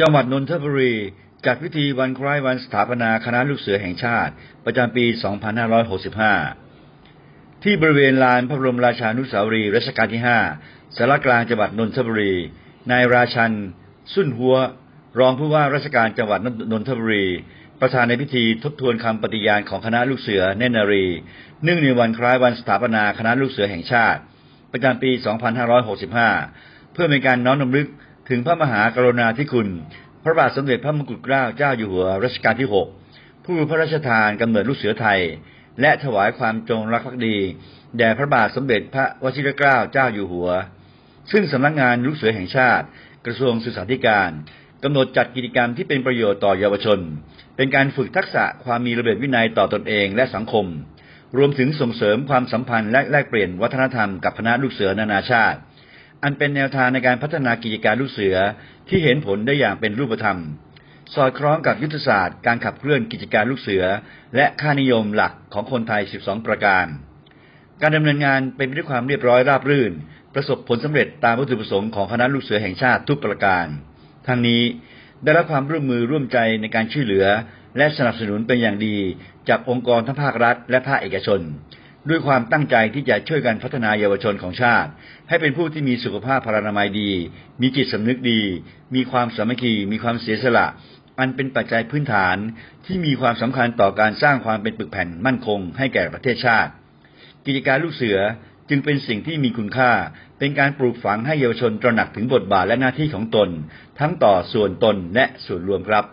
จังหวัดนนทบุรีจัดพิธีวันคล้ายวันสถาปนาคณะลูกเสือแห่งชาติ ประจำปี 2565 ที่บริเวณลานพระบรมราชานุสาวรีย์รัชกาลที่ 5สารกลางจังหวัดนนทบุรี นายราชัน สุนหัว รองผู้ว่าราชการจังหวัดนนทบุรี ประธานในพิธีทบทวนคำปฏิญาณของคณะลูกเสือเนตรนารี เนื่องในวันคล้ายวันสถาปนาคณะลูกเสือแห่งชาติ ประจำปี 2565 เพื่อเป็นการน้อมรำลึก ถึงพระมหากรุณาธิคุณ พระบาทสมเด็จพระมงกุฎเกล้าเจ้าอยู่หัวรัชกาลที่6ผู้พระราชทานกำเนิดลูกเสือไทย และถวายความจงรักภักดี แด่พระบาทสมเด็จพระวชิรเกล้าเจ้าอยู่หัว ซึ่งสำนักงานลูกเสือแห่งชาติ กระทรวงศึกษาธิการกำหนดจัดกิจกรรมที่เป็นประโยชน์ต่อเยาวชน เป็นการฝึกทักษะความมีระเบียบวินัยต่อตอนเองและสังคม รวมถึงส่งเสริมความสัมพันธ์และแลกเปลี่ยนวัฒนธรรมกับคณะลูกเสือนานาชาติ อันเป็นแนวทางในการพัฒนากิจการลูกเสือที่เห็นผลได้อย่างเป็นรูปธรรม สอดคล้องกับยุทธศาสตร์การขับเคลื่อนกิจการลูกเสือ และค่านิยมหลักของคนไทย 12 ประการ การดำเนินงานเป็นไปด้วยความเรียบร้อยราบรื่น ประสบผลสำเร็จตามวัตถุประสงค์ของคณะลูกเสือแห่งชาติทุกประการ ทั้งนี้ได้รับความร่วมมือร่วมใจในการช่วยเหลือ และสนับสนุนเป็นอย่างดีจากองค์กรทั้งภาครัฐ และภาคเอกชน ด้วยความตั้งใจที่จะช่วยกันพัฒนาเยาวชนของชาติ ให้เป็นผู้ที่มีสุขภาพพลานามัยดี มีจิตสำนึกดี มีความสามัคคี มีความเสียสละ อันเป็นปัจจัยพื้นฐานที่มีความสำคัญต่อการสร้างความเป็นปึกแผ่นมั่นคง ให้แก่ประเทศชาติ กิจการลูกเสือจึงเป็นสิ่งที่มีคุณค่า เป็นการปลูกฝังให้เยาวชนตระหนักถึงบทบาทและหน้าที่ของตน ทั้งต่อส่วนตนและส่วนรวมครับ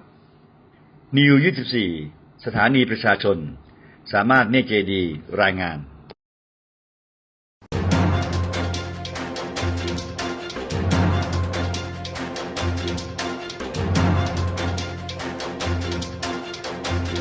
นิว 24 สถานีประชาชน สามารถเนเจดีรายงาน